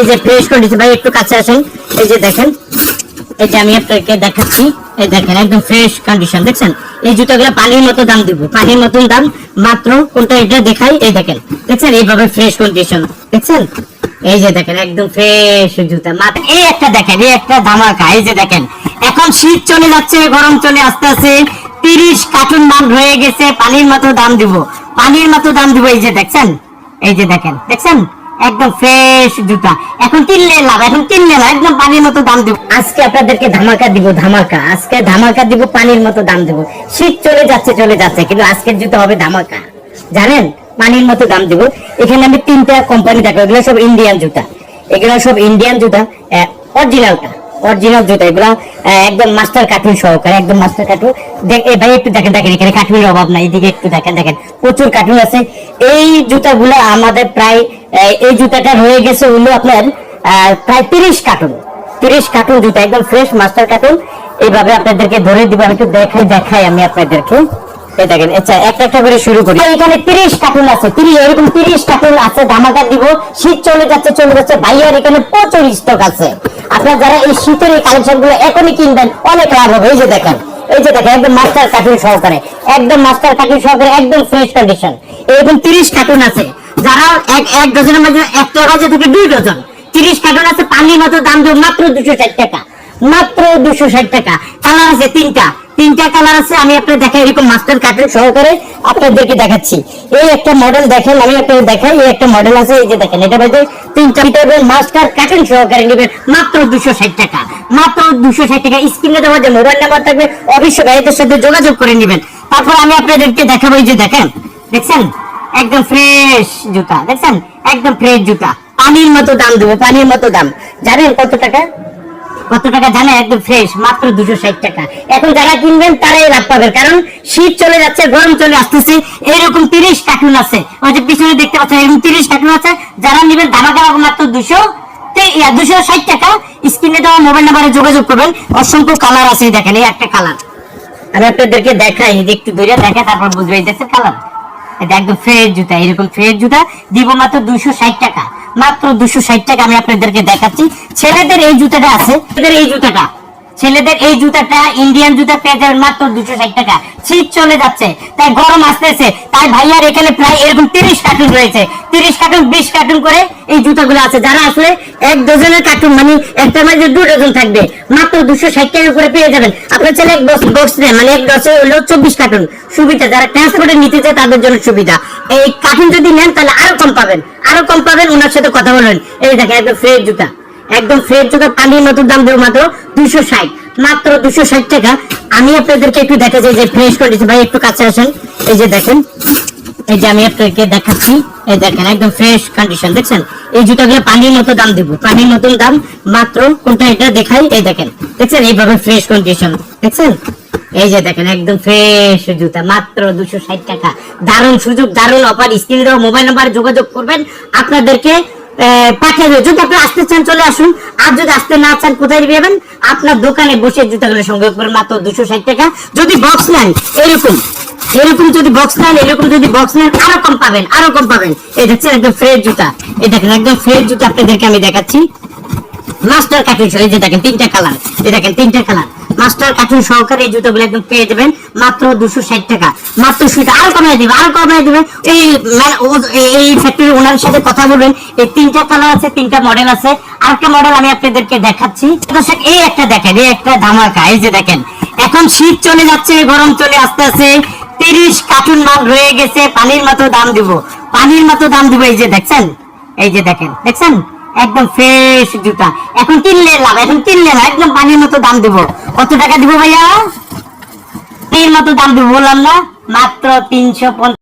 এই যে fresh condition ভাই, একটু কাছে আসেন। এই যে দেখেন এই যে আমি আপনাকে দেখাচ্ছি। এই দেখেন, একদম ফ্রেশ কন্ডিশন দেখছেন? এই পানির মতো দাম দিব। পানির মতন দাম, মাত্র কোনটা এটা দেখাই, এই দেখেন। দেখছেন? এইভাবে ফ্রেশ কন্ডিশন দেখছেন? এই যে দেখেন, একদম ফ্রেশ জুতা। মাত্র এই একটা দেখেন, এই একটা ধামাকা। এই যে দেখেন, এখন শীত চলে যাচ্ছে, গরম চলে আসতে আসতে তিরিশ কার্টুন মাল রয়ে গেছে, পানির মতো দাম দিব। পানির মতো দাম দিব, এই যে দেখছেন? এই যে দেখেন, দেখছেন? একদম ফ্রেশ জুতা। এখন কিনলে লাভ, এখন কিনলে লাভ একদম পানির মতো দাম দেবো। আজকে আপনাদেরকে ধামাকা দিব, ধামাকা। আজকে ধামাকা দিব, পানির মতো দাম দিব। শীত চলে যাচ্ছে চলে যাচ্ছে, কিন্তু আজকের জুতো হবে ধামাকা। জানেন? পানির মতো দাম দেবো। এখানে আমি তিনটা কোম্পানি দেখো এগুলো সব ইন্ডিয়ান জুতা। এগুলো সব ইন্ডিয়ান জুতা অরিজিনালটা অরিজিনাল জুতা, এগুলো একদম মাস্টার কার্টুন সহকারে, একদম মাস্টার কার্টুন দেখ, এ ভাই একটু দেখেন দেখেন, এখানে কার্টুনের অভাব নাই, এদিকে একটু দেখেন দেখেন, প্রচুর কার্টুন আছে। এই জুতাগুলো আমাদের প্রায় এই জুতাটা রয়ে গেছে হলো আপনার প্রায় তিরিশ কার্টুন তিরিশ কার্টুন জুতা, একদম ফ্রেশ মাস্টার কার্টুন এইভাবে আপনাদেরকে ধরে দিব, আমি একটু দেখাই দেখাই আমি আপনাদেরকে। এই দেখেন আচ্ছা একটা একটা করে শুরু করি। এখানে তিরিশ কার্টুন আছে, তিরিশ, এরকম তিরিশ কার্টুন আছে ধামাকা দিব, শীত চলে যাচ্ছে চলে যাচ্ছে ভাইয়ার এখানে প্রচুর স্টক আছে। যারা এই শীতের এই এখনই কিনবেন, অনেক লাভ হবে। এই যে দেখেন, এই যে দেখেন, একদম মাস্টার কার্টুন সহকারে, একদম মাস্টার কার্টুন সহকারে, একদম ফ্রেশ কন্ডিশন এরকম তিরিশ কার্টুন আছে, যারা এক এক ডজনের মধ্যে একটা বাজে থেকে দুই ডজন। তিরিশ কার্টুন আছে, পানির মতো দাম দেব মাত্র দুশো ষাট টাকা। মাত্র দুশো ষাট টাকা। কালার আছে তিনটা। তিনটা কালার আছে, আমি আপনার দেখাই, এরকম মাস্টার কার্টুন সহকারে আপনাদেরকে দেখাচ্ছি। এই একটা মডেল দেখেন, আমি আপনাদের দেখাই, এই একটা মডেল আছে, এই যে দেখেন, এটা বাজে তিনটা মিটারের মাস্টার কার্টুন সহকারে নেবেন মাত্র দুশো ষাট টাকা। মাত্র দুশো ষাট টাকা। স্ক্রিনে দেওয়া যে মোবাইল নাম্বার থাকবে, অবশ্যই ভাইদের সাথে যোগাযোগ করে নেবেন। তারপর আমি আপনাদেরকে দেখাবো, এই যে দেখেন, দেখছেন? একদম ফ্রেশ জুতা, দেখছেন? একদম ফ্রেশ জুতা। পানির মতো দাম দেবো, পানির মতো দাম। জানেন কত টাকা? কত টাকা জানে? একদম ফ্রেশ মাত্র দুশো টাকা। এখন যারা কিনবেন, তারাই লাভ পাবেন। কারণ শীত চলে যাচ্ছে, গরম চলে আসতেছে। এরকম তিরিশ কার্টুন আছে। ওই যে পিছনে দেখতে পাচ্ছেন, এরকম তিরিশ কার্টুন আছে। যারা নেবেন, ধামাকা মাত্র দুশো দুশো ষাট টাকা। স্ক্রিনে দেওয়া মোবাইল নাম্বারে যোগাযোগ করবেন। অসংখ্য কালার আছে দেখেন, এই একটা কালার আমি আপনাদেরকে দেখাই যে একটু ধরে দেখে তারপর বুঝবে এই দেখছেন কালার এটা একদম ফ্রেশ জুতা, এরকম ফ্রেশ জুতা। দিব মাত্র দুশো ষাট টাকা। মাত্র দুশো ষাট টাকা আমি আপনাদেরকে দেখাচ্ছি। ছেলেদের এই জুতাটা আছে। এই জুতাটা। ছেলেদের এই জুতাটা ইন্ডিয়ান জুতা পেয়ে যাবেন মাত্র দুশো ষাট টাকা। শীত চলে যাচ্ছে, তাই গরম আসতেছে। তাই ভাইয়ার এখানে প্রায় এরকম তিরিশ কার্টুন রয়েছে। তিরিশ কার্টুন বিশ কার্টুন করে এই জুতাগুলো আছে। যারা আসলে এক ডজনের কার্টুন মানে একটা মাঝে দু ডজন থাকবে, মাত্র দুশো ষাট টাকা করে পেয়ে যাবেন। আপনার ছেলে এক বক্স বক্স নেন মানে এক ডসে হলো চব্বিশ কার্টুন সুবিধা, যারা ট্রান্সপোর্টে নিতে চায় তাদের জন্য সুবিধা। এই কার্টুন যদি নেন, তাহলে আরও কম পাবেন। আরও কম পাবেন, ওনার সাথে কথা বলবেন। এই দেখেন একদম ফ্রেশ জুতা। একদম ফ্রেশ জুতা পানির মতো দাম দেবো মাত্র দুশো ষাট। মাত্র দুশো ষাট টাকা। আমি আপনাদেরকে একটু দেখা যায় যে ফ্রেশ করেছি ভাই, একটু কাছে আসেন। এই যে দেখেন, এই যে আমি আপনাকে দেখাচ্ছি। এই দেখেন, একদম ফ্রেশ কন্ডিশন দেখছেন? এই জুতাগুলো পানির মতো দাম দেবো। পানির মতন দাম মাত্র কোনটা এটা দেখাই? এই দেখেন, দেখছেন? এইভাবে ফ্রেশ কন্ডিশন দেখছেন? এই যে দেখেন, একদম ফ্রেশ জুতা, মাত্র দুশো ষাট টাকা। দারুণ সুযোগ, দারুণ অফার স্ক্রিনে মোবাইল নাম্বার যোগাযোগ করবেন। আপনাদেরকে পাঠিয়ে দেবে আসতে চান, চলে আসুন। আর যদি আসতে না চান, কোথায় আপনার দোকানে বসে জুতাগুলো সংগ্রহ করবেন, মাত্র দুশো ষাট টাকা। যদি বক্স নেন, এরকম। এরকম যদি বক্স নেন, এরকম যদি বক্স নেন, আরও কম পাবেন, আরও কম পাবেন। এই দেখছেন একদম ফ্রেশ জুতা। এই দেখেন, একদম ফ্রেশ জুতা। আপনাদেরকে আমি দেখাচ্ছি। মাস্টার কার্টুন এই যে দেখেন, তিনটা কালার এই দেখেন, তিনটা কালার মাস্টার কার্টুন সহকারে এই জুতোগুলো একদম পেয়ে যাবেন। মাত্র দুশো ষাট টাকা। মাত্র সেটা আরও কমাই দিবে, আরও কমাই দিবে। এই এই ফ্যাক্টরি ওনার সাথে কথা বলবেন। এই তিনটা কালার আছে, তিনটা মডেল আছে। আরেকটা মডেল আমি আপনাদেরকে দেখাচ্ছি। এই একটা দেখেন, এই একটা ধামাকা, এই যে দেখেন। এখন শীত চলে যাচ্ছে, গরম চলে আসতে আসতে তিরিশ কার্টুন মাল রয়ে গেছে, পানির মতো দাম দিব। পানির মতো দাম দিব, এই যে দেখছেন? এই যে দেখেন, দেখছেন? একদম ফ্রেশ জুতা। এখন কিনলে লাভ, এখন কিনলে লাভ একদম পানির মতো দাম দেব। কত টাকা দিব ভাইয়া? তিন মতো দাম দেবো, বললাম না, মাত্র তিনশো পঞ্চাশ।